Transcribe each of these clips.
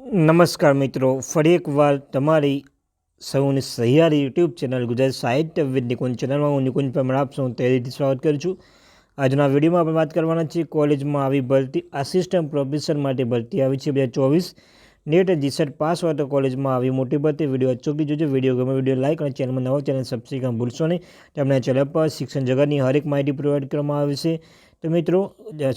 નમસ્કાર મિત્રો, ફરી એકવાર તમારી સૌની સહિયારી યુટ્યુબ ચેનલ ગુજરાત સાહિત્ય વિદ નિકુંજ ચેનલમાં હું નિકુંજ પ્રમાણ આપ હું તહેરીથી સ્વાગત કરું છું. આજના વિડીયોમાં આપણે વાત કરવાના છીએ કોલેજમાં આવી ભરતી આસિસ્ટન્ટ પ્રોફેસર માટે ભરતી આવી છે બે હજાર ચોવીસ. નેટ જીસેટ પાસ હોય તો કોલેજમાં આવી મોટી ભરતી. વીડિયો અચૂકથી જોજો. વીડિયો ગમે વીડિયો લાઇક અને ચેનલમાં નવો ચેનલ સબસ્ક્રાઈબ ભૂલશો નહીં. તમને ચેનલ પર શિક્ષણ જગતની હરેક માહિતી પ્રોવાઈડ કરવામાં આવે છે. તો મિત્રો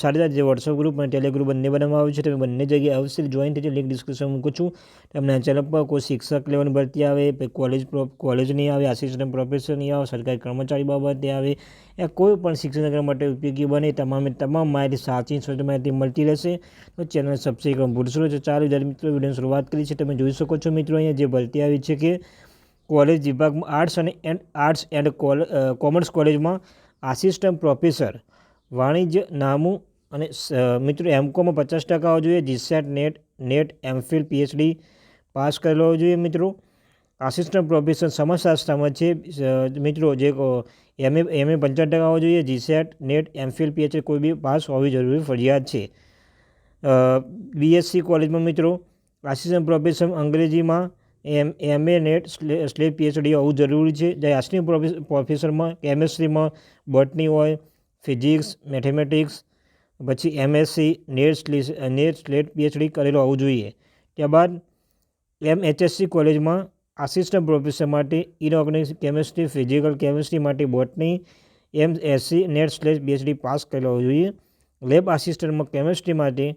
સાથે જે વોટ્સઅપ ગ્રુપ અને ટેલિગ્રુપ બંને બનાવવામાં આવ્યું છે, તમે બંને જગ્યાએ અવશ્ય જોઈન થઈ લિંક ડિસ્ક્રિપ્શન મૂકું છું. તમને ચેનલ પર કોઈ શિક્ષક લેવાની ભરતી આવે, પછી કોલેજ કોલેજ નહીં આવે આસિસ્ટન્ટ નહીં આવે, સરકારી કર્મચારી બાબતે આવે એ કોઈ પણ શિક્ષણ માટે ઉપયોગી બને, તમામે તમામ માહિતી સાચી સ્વચ્છ માહિતી મળતી રહેશે. તો ચેનલ સબસ્ક્રાઈબ ભૂલશો તો ચાલો, જ્યારે મિત્રો વિડીયોની શરૂઆત કરી છે તમે જોઈ શકો છો મિત્રો, અહીંયા જે ભરતી આવી છે કે કોલેજ વિભાગમાં આર્ટ્સ અને એન્ડ આર્ટ્સ એન્ડ કોમર્સ કોલેજમાં આસિસ્ટન્ટ પ્રોફેસર વાણિજ્ય, નામું અને મિત્રો એમકોમાં પચાસ ટકા હોવો જોઈએ GSET NET NET MPhil PhD pass કરેલો હોવો જોઈએ મિત્રો. આસિસ્ટન્ટ પ્રોફેસર સમાજશાસ્ત્રમાં છે. મિત્રો જે એમએ એમએ પંચાવન ટકા હોવો જોઈએ. જીસેટ નેટ એમફિલ પીએચડી કોઈ બી પાસ હોવી જરૂરી ફરજિયાત છે. બીએસસી કોલેજમાં મિત્રો આસિસ્ટન્ટ પ્રોફેસર અંગ્રેજીમાં એમ એમએ નેટ સ્લેટ, પીએચડી હોવું જરૂરી છે. જ્યારે આસિસ્ટન્ટ પ્રોફેસરમાં, કેમેસ્ટ્રીમાં બોટની હોય ફિઝિક્સ, મેથેમેટિક્સ, પછી MSc, NET NET SLET PhD કરેલો હોવું જોઈએ. ત્યારબાદ એમ એચએસસી કોલેજમાં આસિસ્ટન્ટ પ્રોફેસર માટે ઇનઓર્ગેનિક કેમેસ્ટ્રી, ફિઝિકલ કેમેસ્ટ્રી માટે botany MSc NET SLET PhD pass કરેલો હોવો જોઈએ. લેબ આસિસ્ટન્ટમાં કેમેસ્ટ્રી માટે,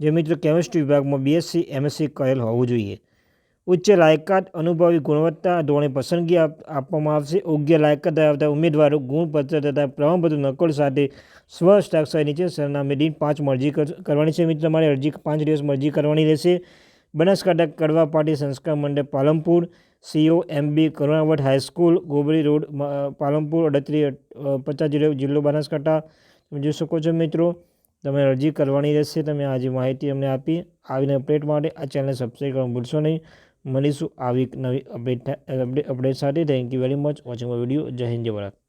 જે મિત્રો કેમેસ્ટ્રી વિભાગમાં બીએસસી, એમએસસી કરેલ હોવું જોઈએ. ઉચ્ચ લાયકાત, અનુભવી ગુણવત્તા, ધોરણે પસંદગી આપવામાં આવશે. યોગ્ય લાયકાત ધરાવતા ઉમેદવારો ગુણપત્ર તથા પ્રમાણપત્ર નકલ સાથે સ્વ હસ્તાક્ષર નીચે સરનામે દિન પાંચ મરજી કરવાની છે. મિત્રો, તમારે અરજી પાંચ દિવસ મરજી કરવાની રહેશે. બનાસકાંઠા કડવા પાટી સંસ્કાર મંડળ, Palanpur. CO, MB, Karunavat high school, Gobri road Palanpur અડત્રીસ પચાસ જીરો જિલ્લો બનાસકાંઠા. તમે જોઈ શકો છો મિત્રો તમે અરજી કરવાની રહેશે. તમે આજે માહિતી અમને આપી, આવીને અપડેટ માટે આ ચેનલ સબસ્ક્રાઈબ કરવાનું ભૂલશો નહીં. મળીશું. આવી નવી અપડેટ અપડેટ સાથે. Thank you very much watching my video Jai Hind Jai Bharat